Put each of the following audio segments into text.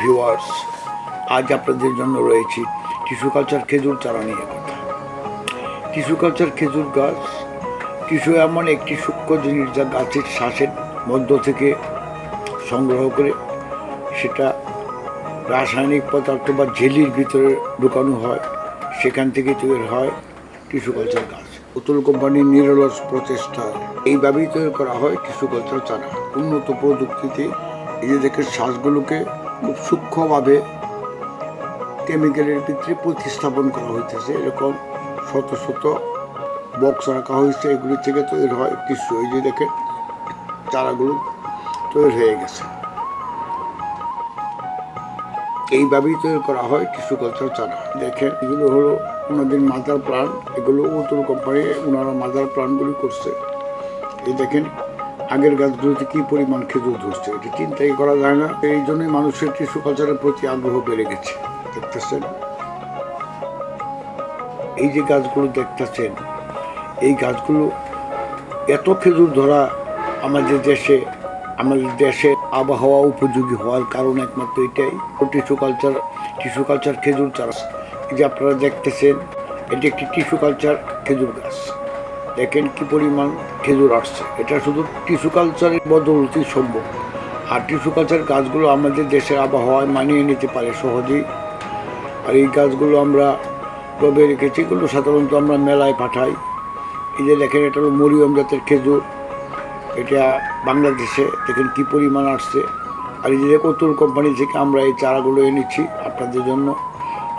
Viewers আজ আপনাদের জন্য রয়েছে টিস্যু কালচার খেজুর চারা নিয়ে কথা। টিস্যু কালচার খেজুর গাছ টিস্যু এমন একটি সূক্ষ্ম জিনিস যা গাছের শ্বাসের মধ্য থেকে সংগ্রহ করে সেটা রাসায়নিক পদার্থ বা ঝেলির ভিতরে ঢুকানো হয়, সেখান থেকে তৈরি হয় টিস্যু কালচার গাছ। উতুল কোম্পানির নিরলস প্রচেষ্টা, এইভাবেই তৈরি করা হয় টিস্যু কালচার চারা। উন্নত প্রযুক্তিতে দেখে শ্বাসগুলোকে খুব সূক্ষ্মভাবে কেমিক্যালের ভিতরে প্রতিস্থাপন করা হইতেছে। এরকম শত শত বক্স রাখা হয়েছে এগুলি থেকে তৈরি হয় টিস্যু এই যে দেখেন, চারাগুলো তৈরি হয়ে গেছে। এইভাবেই তৈরি করা হয় টিস্যু কালচার চারা। দেখেন, এগুলো হলো ওনাদের মাদার প্লান এগুলো উত্তর কোম্পানি, ওনারা মাদার প্লানগুলি করছে। এই দেখেন আগের গাছগুলোতে কি পরিমাণ খেজুর ধরছে? এটা চিন্তাই করা যায় না। এই জন্যই মানুষের টিস্যু কালচারের প্রতি আগ্রহ বেড়ে গেছে। দেখতেছেন? এই যে গাছগুলো দেখতেছেন, এই গাছগুলো এত খেজুর ধরা আমাদের দেশে আমাদের দেশে আবহাওয়া উপযোগী হওয়ার কারণ একমাত্র এটাই। টিস্যু কালচার টিস্যু কালচার খেজুর চাষ। যে আপনারা দেখতেছেন, এটি একটি টিস্যু কালচার খেজুর গাছ। দেখেন কি পরিমাণ খেজুর আসছে। এটা শুধু টিস্যু কালচারের বদলতি সম্ভব আর টিস্যু কালচার গাছগুলো আমাদের দেশের আবহাওয়ায় মানিয়ে নিতে পারে সহজেই। আর এই গাছগুলো আমরা টবে রেখেছি, এগুলো সাধারণত আমরা মেলায় পাঠাই। এই যে দেখেন, এটা হলো মরিয়ম জাতের খেজুর। এটা বাংলাদেশে দেখেন কি পরিমাণ আসছে। আর এই যে কতুল কোম্পানি থেকে আমরা এই চারাগুলো এনেছি আপনাদের জন্য।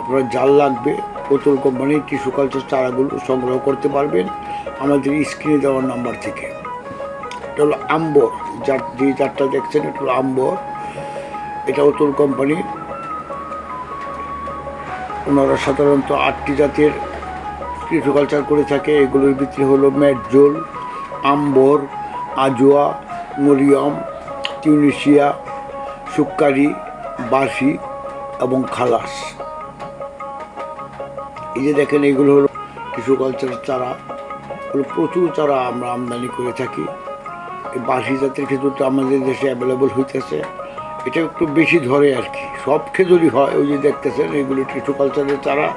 আপনার জাল লাগবে কতুল কোম্পানির টিস্যু কালচার চারাগুলো সংগ্রহ করতে পারবেন। আমাদের স্ক্রিনে দেওয়ার নাম্বার থেকে। এটা হলো আম্বর যার যে চারটা দেখছেন, এটা হলো আম্বর এটা অতুল কোম্পানি ওনারা সাধারণত আটটি জাতের টিস্যু কালচার করে থাকে। এগুলোর ভিতরে হলো Medjool Ambar Ajwa, Mariam Tunisia Sukkari বাসি এবং খালাস। এই যে দেখেন, এগুলো হলো টিস্যু কালচারের চারা। প্রচুর চারা আমরা আমদানি করে থাকি। বাসি জাতের খেজুরটা আমাদের দেশে অ্যাভেলেবল হইতেছে। এটা একটু বেশি ধরে আর কি। সব খেজুরই হয়, ওই যে দেখতেছেন, এগুলো টিস্যু কালচারের চারা।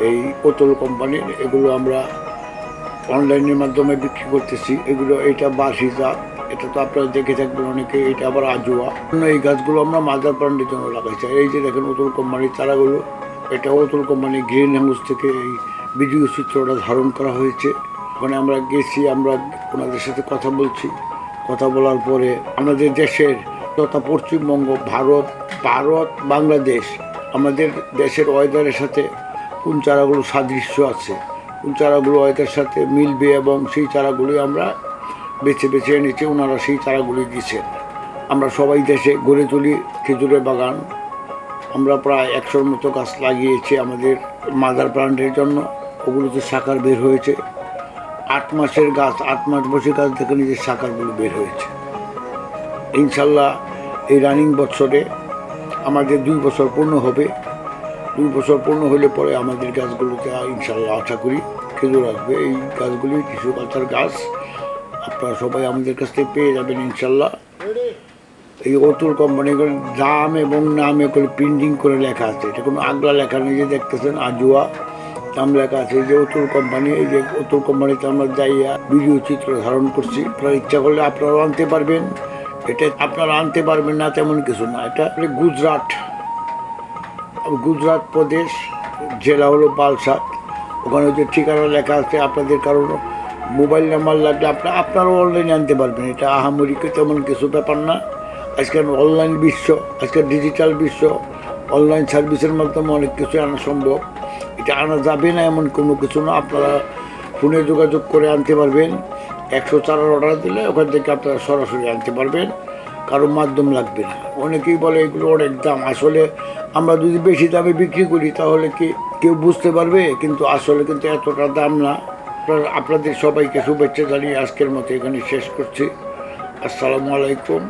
এই কোতল কোম্পানির এগুলো আমরা অনলাইনের মাধ্যমে বিক্রি করতেছি। এগুলো, এটা বাসি জাত, এটা তো আপনারা দেখে থাকবেন অনেকে, এটা আবার আজুয়া। এই গাছগুলো আমরা মাদার প্লান্টের জন্য লাগাইছি। এই যে দেখেন অতুল কোম্পানির চারাগুলো, এটা অতুল কোম্পানি গ্রিন হাউস থেকে এই ভিডিও চিত্রটা ধারণ করা হয়েছে। ওখানে আমরা গেছি, আমরা ওনাদের সাথে কথা বলছি। কথা বলার পরে আমাদের দেশের তথা পশ্চিমবঙ্গ, ভারত ভারত, বাংলাদেশ, আমাদের দেশের ওয়েদারের সাথে কোন চারাগুলো সাদৃশ্য আছে? কোন চারাগুলো ওয়েদারের সাথে মিলবে এবং সেই চারাগুলি আমরা বেছে বেছে এনেছি, ওনারা সেই চারাগুলি দিচ্ছেন আমরা সবাই দেশে গড়ে তুলি খেজুরের বাগান। আমরা প্রায় একশোর মতো গাছ লাগিয়েছি আমাদের মাদার প্লান্টের জন্য। ওগুলোতে শাখার বের হয়েছে। আট মাসের গাছ, আট মাস বসে গাছ থেকে নিজের শাখারগুলো বের হয়েছে। ইনশাল্লাহ এই রানিং বছরে আমাদের দুই বছর পূর্ণ হবে। দুই বছর পূর্ণ হলে পরে আমাদের গাছগুলোতে ইনশাল্লাহ আশা করি খেজুর আসবে। এই গাছগুলি টিস্যু কালচার গাছ, আপনারা সবাই আমাদের কাছ থেকে পেয়ে যাবেন ইনশাল্লাহ। এই অতুল কোম্পানিগুলোর দাম এবং নাম করে প্রিন্টিং করে লেখা আছে। এটা কোনো আগলা লেখা যে দেখতেছেন আজুয়া। দাম লেখা আছে যে অতুল কোম্পানি, এই যে অতুল কোম্পানিতে আমরা যাইয়া ভিডিও চিত্র ধারণ করছি। আপনারা ইচ্ছা করলে আপনারাও আনতে পারবেন। এটা আপনারা আনতে পারবেন না, তেমন কিছু না। এটা গুজরাট। গুজরাট প্রদেশ, জেলা হলো পালসাদ ওখানে যে ঠিকানা লেখা আছে, আপনাদের কারণ মোবাইল নাম্বার লাগলে আপনার আপনারাও অনলাইনে আনতে পারবেন। এটা আহামরিকে তেমন কিছু ব্যাপার না। আজকের অনলাইন বিশ্ব আজকের ডিজিটাল বিশ্ব অনলাইন সার্ভিসের মাধ্যমে অনেক কিছু আনা সম্ভব। এটা আনা যাবে না, এমন কোনো কিছু না। আপনারা ফোনে যোগাযোগ করে আনতে পারবেন। একশো চারার অর্ডার দিলে ওখান থেকে আপনারা সরাসরি আনতে পারবেন। কারও মাধ্যম লাগবে না। অনেকেই বলে, এগুলো অনেক দাম। আসলে আমরা যদি বেশি দামে বিক্রি করি, তাহলে কি কেউ বুঝতে পারবে? কিন্তু আসলে কিন্তু এতটা দাম না। আপনাদের সবাইকে শুভেচ্ছা জানিয়ে আজকের মতো এখানে শেষ করছি। আসসালামু আলাইকুম।